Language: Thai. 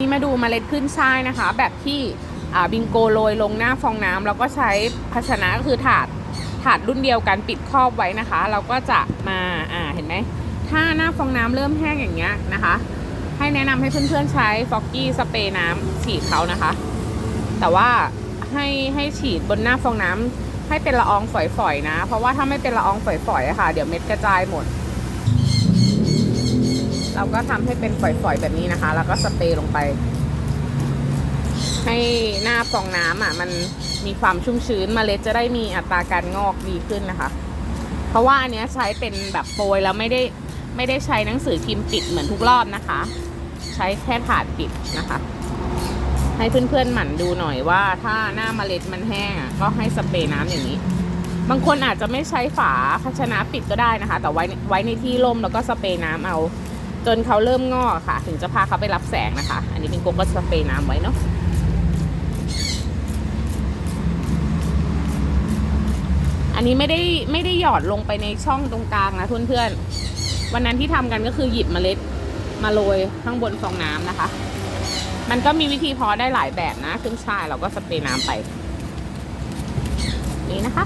นี่มาดูเมล็ดขึ้นช่ายนะคะ แบบที่บิงโกโรยลงหน้าฟองน้ำแล้วก็ใช้ภาชนะก็คือถาดถาดรุ่นเดียวกันปิดครอบไว้นะคะ เราก็จะมาอ่าเห็นไหมถ้าหน้าฟองน้ำเริ่มแห้งอย่างเงี้ยนะคะ ให้แนะนำให้เพื่อนๆใช้ฟอกกี้สเปรย์น้ำฉีดเขานะคะ แต่ว่าให้ให้ฉีดบนหน้าฟองน้ำให้เป็นละอองฝอยๆนะ เพราะว่าถ้าไม่เป็นละอองฝอยๆอะค่ะ เดี๋ยวเม็ดกระจายหมด เราก็ทำให้เป็นฝอยๆแบบนี้นะคะ แล้วก็สเปรย์ลงไป ให้หน้าฟองน้ำอะ มันมีความชุ่มชื้นเมล็ดจะได้มีอัตราการงอกดีขึ้นนะคะ เพราะว่าอันเนี้ยใช้เป็นแบบโปรยแล้วไม่ได้ไม่ได้ใช้หนังสือพิมพ์ปิดเหมือนทุกรอบนะคะ ใช้แค่ถาดปิดนะคะ ให้เพื่อนๆหมั่นดูหน่อยว่าถ้าหน้าเมล็ดมันแห้งก็ให้สเปรย์น้ำอย่างนี้บางคนอาจจะไม่ใช้ฝาภาชนะปิดก็ได้นะคะ แต่ไว้ไว้ในที่ร่มแล้วก็สเปรย์น้ำเอา จนเขาเริ่มงอค่ะ ถึงจะพาเขาไปรับแสงนะคะ อันนี้เป็นโกก็สเปรย์น้ำไว้เนาะอันนี้ไม่ได้ไม่ได้หยอดลงไปในช่องตรงกลางนะเพื่อนๆวันนั้นที่ทำกันก็คือหยิบเมล็ดมาโรยข้างบนฟองน้ำนะคะ มันก็มีวิธีพาะได้หลายแบบนะขึ้นช่ายเราก็สเปรย์น้ำไป นี่นะคะ